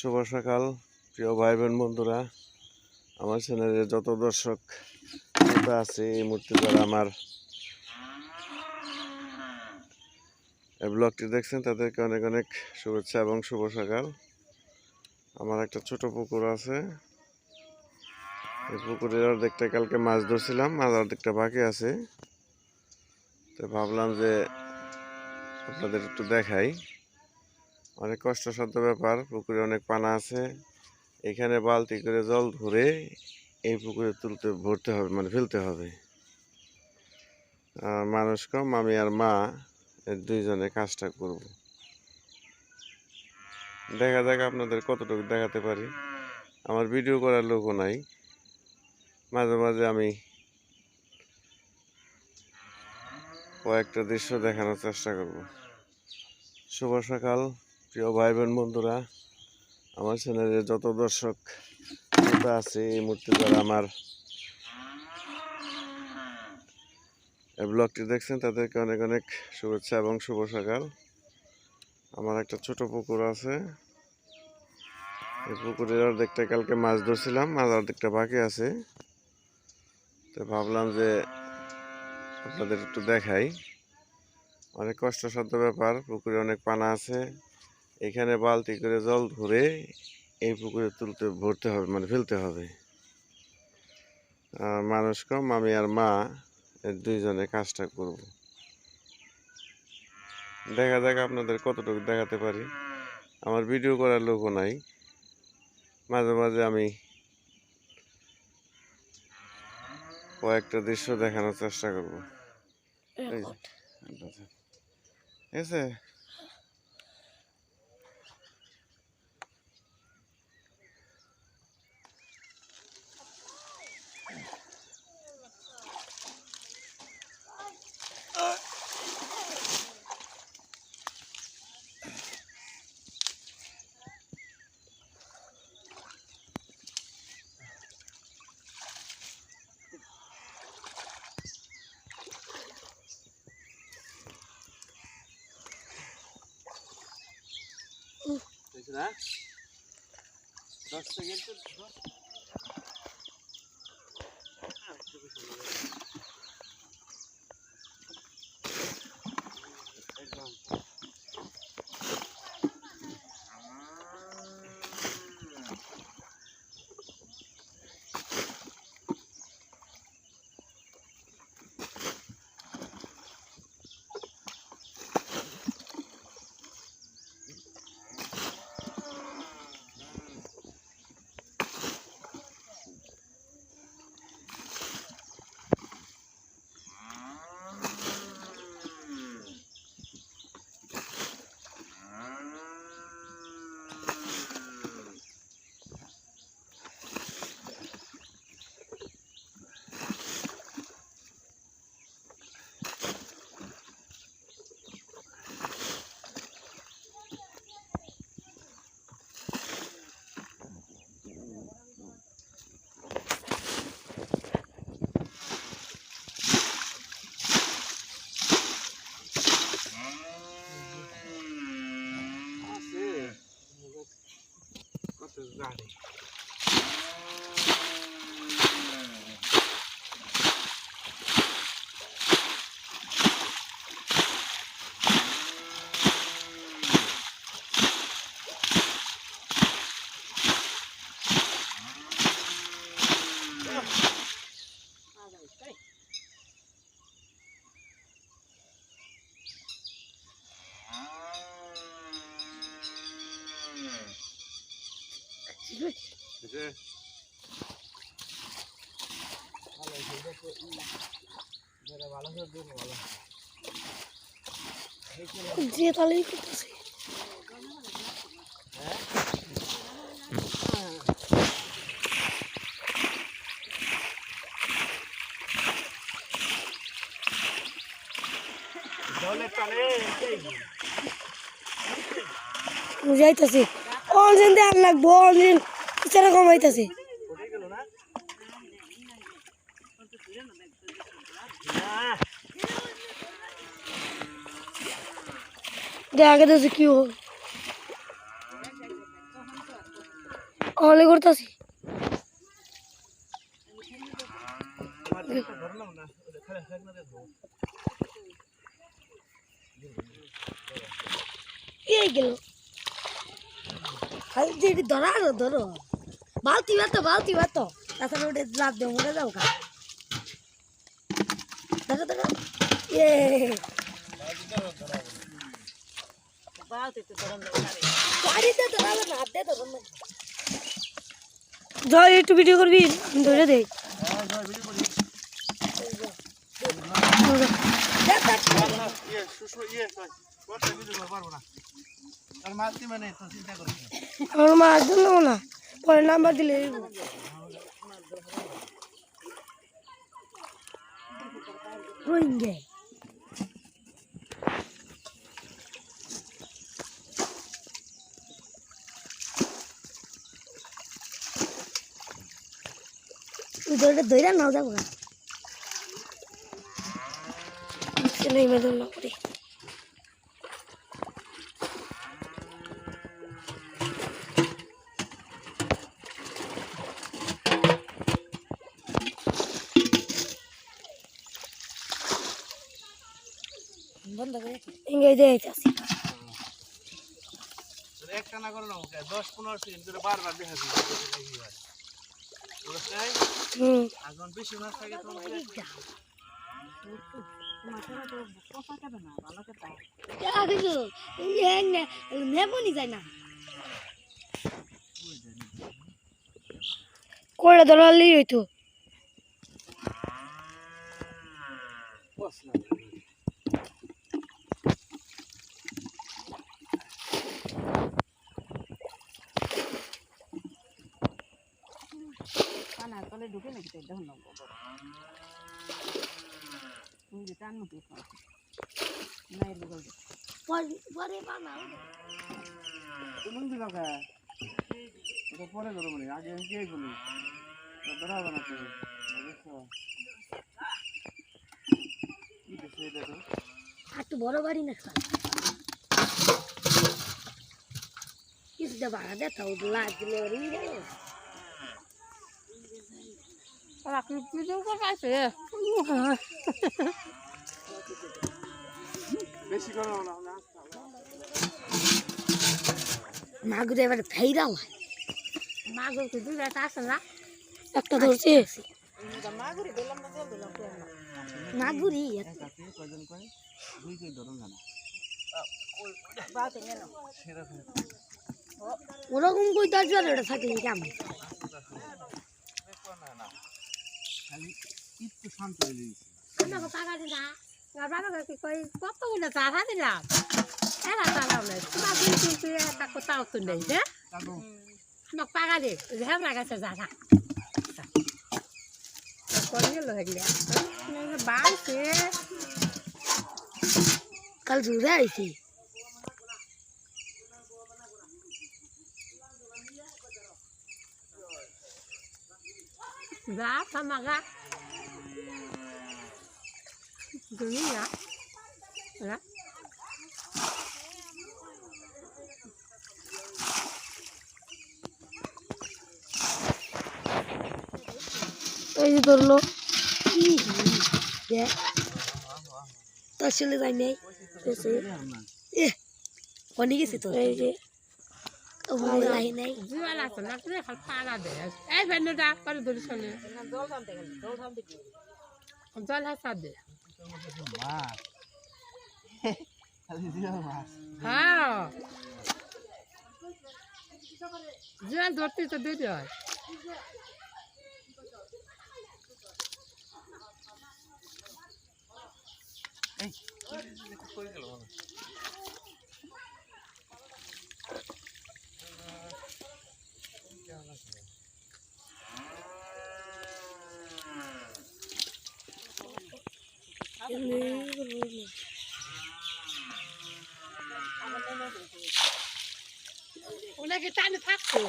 শুভ সকাল, প্রিয় ভাই বোন বন্ধুরা। আমার চ্যানেলে যত দর্শক শ্রোতা আছে, এই মুহূর্তে যারা আমার এই ব্লগটি দেখছেন, তাদেরকে অনেক অনেক শুভেচ্ছা এবং শুভ সকাল। আমার একটা ছোট পুকুর আছে। এই পুকুরের অর্ধেকটা কালকে মাছ ধরছিলাম আর অর্ধেকটা বাকি আছে। তো ভাবলাম যে আপনাদের একটু দেখাই। অনেক কষ্টসাধ্য ব্যাপার, পুকুরে অনেক পানা আছে। এখানে বালতি করে জল ধরে এই পুকুরে তুলতে, ভরতে হবে মানে ফেলতে হবে। মানুষ কম, আমি আর মা দুইজনে কাজটা করব। দেখা যাক আপনাদের কতটুকু দেখাতে পারি। আমার ভিডিও করার লোকও নাই। মাঝে মাঝে আমি কয়েকটা দৃশ্য দেখানোর চেষ্টা করব। শুভ সকাল। প্রিয় ভাই বোন বন্ধুরা, আমার চ্যানেলে যত দর্শক শ্রোতা আছে, এই মুহূর্তে যারা আমার ব্লগটি দেখছেন, তাদেরকে অনেক অনেক শুভেচ্ছা এবং শুভ সকাল। আমার একটা ছোট পুকুর আছে। এই পুকুরের অর্ধেকটা কালকে মাছ ধরছিলাম আর অর্ধেকটা বাকি আছে। তো ভাবলাম যে আপনাদের একটু দেখাই। অনেক কষ্টসাধ্য ব্যাপার, পুকুরে অনেক পানা আছে। এখানে বালতি করে জল ধরে এই পুকুরে তুলতে ভরতে হবে মানে ফেলতে হবে। আর মানুষ কম আমি আর মা দুইজনে কাজটা করব। দেখা যাক আপনাদের কতটুকু দেখাতে পারি। আমার ভিডিও করার লোকও নাই। মাঝে মাঝে আমি কয়েকটা দৃশ্য দেখানোর চেষ্টা করব। এই যে, ঠিক আছে যে তাহলেই করতেছি যাইতেছি। লাগবো অনজিন বিচারা কমাইতেছি দেখা গেছে কি হোক অনলি করতেছি এই গেল। খালি ধরা ধরো। বালতি ভাত বালতি ভাত তাছাড়া ওটা লাভ দেবো মরে যাও কা ধরো ধরো এ জয় একটু ভিডিও করবি ধরে ইয়ে ইয়ে মানে না আমার মাছ ধরলো না পরে নাম্বার দিলে দিব। রোহিঙ্গা উদরটা দইরা নাও যাব না নেই মেদন না করি বন্ধ করে ইংরেজি যাইতেছি একটা না করে না দশ পনেরো সেকেন্ড করে বারবার দেখা এখন বেশি মাছ থাকে নেবনি যায় না। করে ধরালেই হইতো? কানার তলে ঢুকে নাকি তাই দেখুন তুমি যে টান মুখে নাই বগল পরে বানাও। তুমি দিল এটা পরে ধরো মানে আগে কে গুলি ধরা হবে না তো। বুঝছ কি দেখে এটা তো? বড় বাড়ি না কিছুটা ভাড়া দেতা ও লাগ ভিডিও করে আছে বেশি করো মাগুরে এবার ফেরাল মাগুর কি দুই রাত আসে না? একটা ধরছে। মাগুরি ওরকম কই বার ওটা থাকলে কেমন? খালি একটু শান্ত হয়ে গেছে আমাকে টাকা দিলা আর বাবা কি কই কতগুলো চারা দিলাম? এরা চালাও না তোমার কিন্তু একটা কোথাও তো নেই হ্যাঁ? দে ঝেমরা গেছে লাগলে বাড়ছে কাল জুড়ে আইছি। যা থামাগা দুনিয়া না এই যে ধরলো। তোর ছেলে যাই নাই। কনি গেছি তো? এই যে। জল হাসা দে হ্যাঁ জীবন ধরতে তো দেরি হয় এই কই গেল ওনাকে টানে থাকতো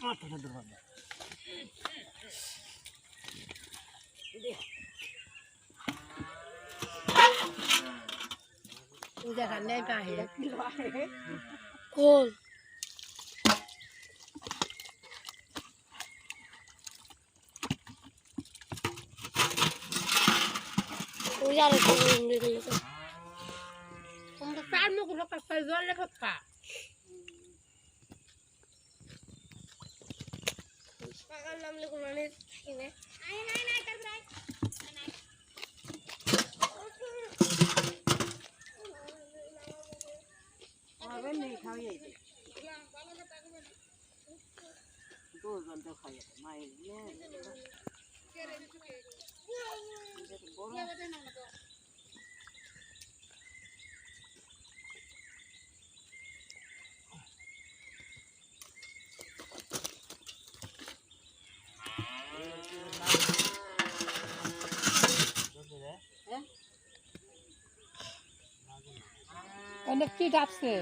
মাথাটা ধরবা দেখা নেই গেল তো তোমরা চার মুখ লোক জলে ফটকা পাকার নাম লিখুন মানে থাকে না অনেক কি ডাকছে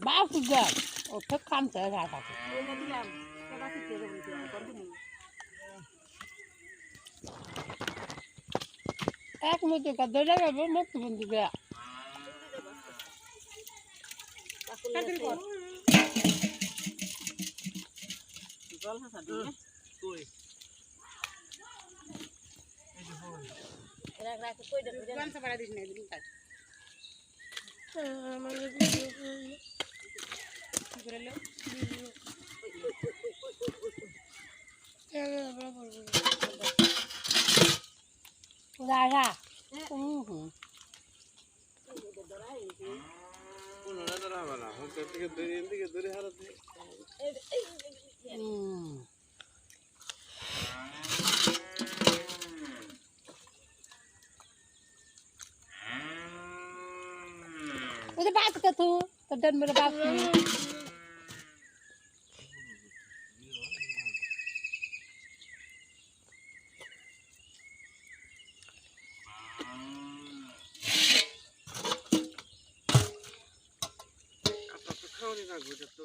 বাপু যা ও ঠিক কামছে রাখা এক মতো ধরে যাবে মুক্তি বন্ধু দেয়া রাখা হুম কোনোটা ধরা হবে দূরে হারাতে হুম Udah bagus ke tuh, dan berbagus. আপনার তো খাওয়ানি না ঘুরে তো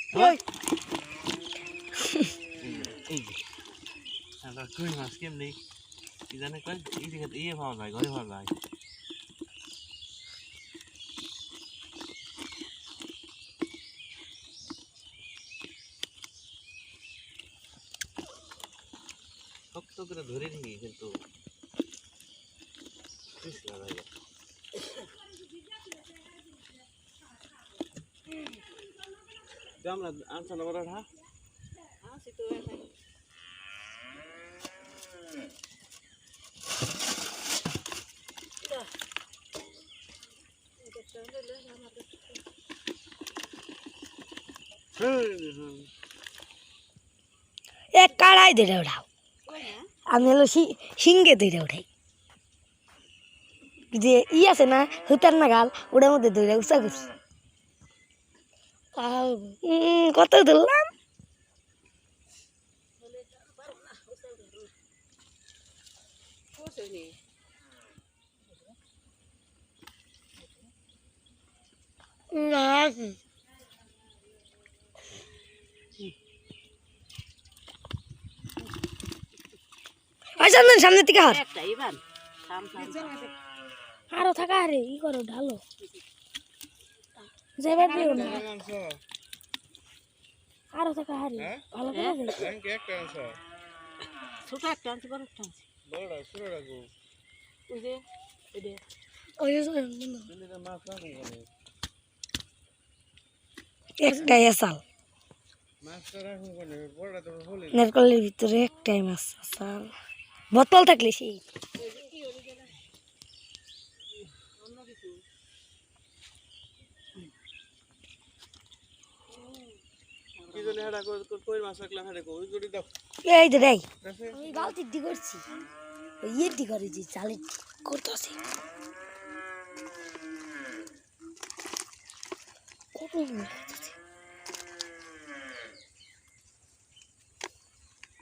কই মাছ কেমনি কি জানে কয় এই দিকে ইয়ে পাওয়া যায় ঘরে পাওয়া যায় শক্ত করে ধরে নিই কিন্তু পিছলা যায় না। আমরা আনছো না বড় হ্যাঁ? এক কাড়াই ধরে ওঠাও। আমি হলো সিংহে ধরে উঠাই। যে ই আছে না, হুতার না গাল ওটার মধ্যে ধরে উঁচা করছি। কত ধরলাম? না আচ্ছা সামনের থেকে হার আরও থাকা আরে ই করো ঢালো। যাবার দিও না। আরও থাকা হারে। ভালো করে দে। ছোট একটা আনছি বড় একটা আনছি। বড়টা ছোটটা গো। ওই যে ওই যে একটাই আসাল মাছটা রাখুন কোনে? বড়টা তো হলে নারকলের ভিতরে একটাই মাছ আসাল বোতল থাকলে সেই কি জন্য হেডা কই মাছ রাখলাম হেডা কই করে দাও এই তো দেই দেখে। আমি বালতির দি করছি। ইয়ের দি করেছি চালের করতেছি। কত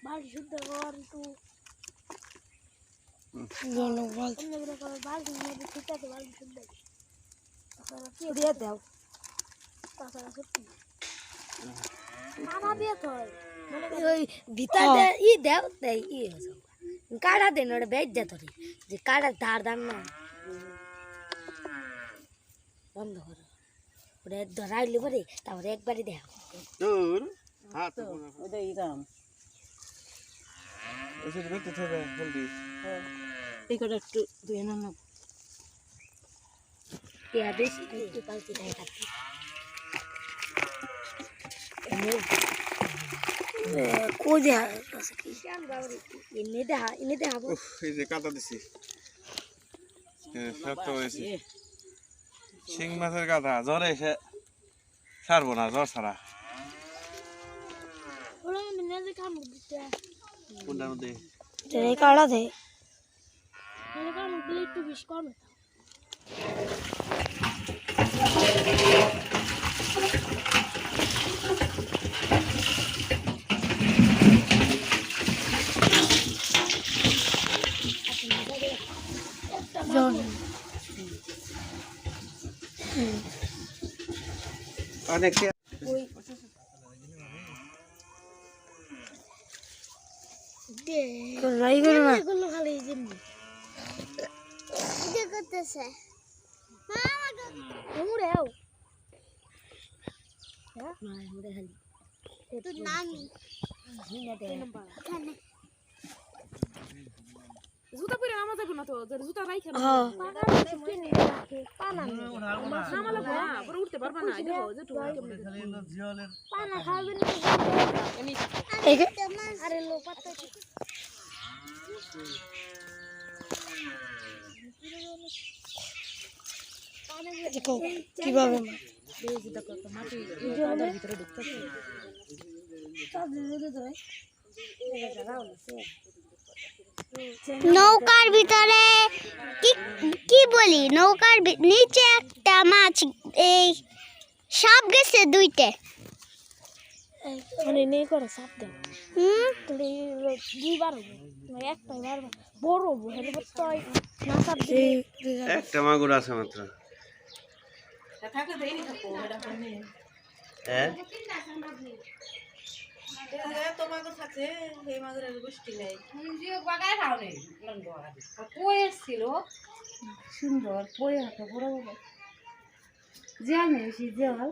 বাড়ি শুদ্ধ কর একটু। জলো বালতি। বালতি ঠিক আছে বালতি শুদ্ধ দিয়ে দাও? তাছাড়া সত্যি। মামা দিয়ে তো ওই ভিতরে ই দেও দেই ই কাড়া দেন ওটা বেচ দে তোরে। যে কাড়া ধার দাম না। বন্ধ করো। ওটা ধরাইলে পরে তারপরে একবারই দেখ। দূর। হাত ওটা ইরাম এসে দেখতে থাকবে জলদি এই কটা একটু ধুয়ে না না। বেশি একটু দেয় কাটি কই দেয়া আছে কি এনে দেহা এই যে কাটা দিছি শক্ত হয়েছে শিং মাছের কাঁথা জ্বরে এসে ছাড়বো না জ্বর ছাড়া কোনটার মধ্যে কাড়া দে একটু বেশি কম অনেক রাই করো না জুতা পরে নামা যাবে না তো? যদি জুতা রাইখে না নামা লাগবে না পরে উঠতে পারবা না দেখো যে টু কীভাবে নৌকার ভিতরে কি কি বলি? নৌকার নিচে একটা মাছ এই সাপ গেছে দুইটে। মানে নেই করে সাপ দেব হুম? দুইবার হব। মানে একটাই বড় হব হেলে না। সাপ একটা মাগুর আছে মাত্র। থাকে দেয়নি থাকো এটা কোনে হ্যাঁ? তোমার থাকে, এই মাগুরের গোষ্ঠী নেই। কয়ের ছিল, সুন্দর কয়ে হাতে বড় বড়। সেই জিয়াল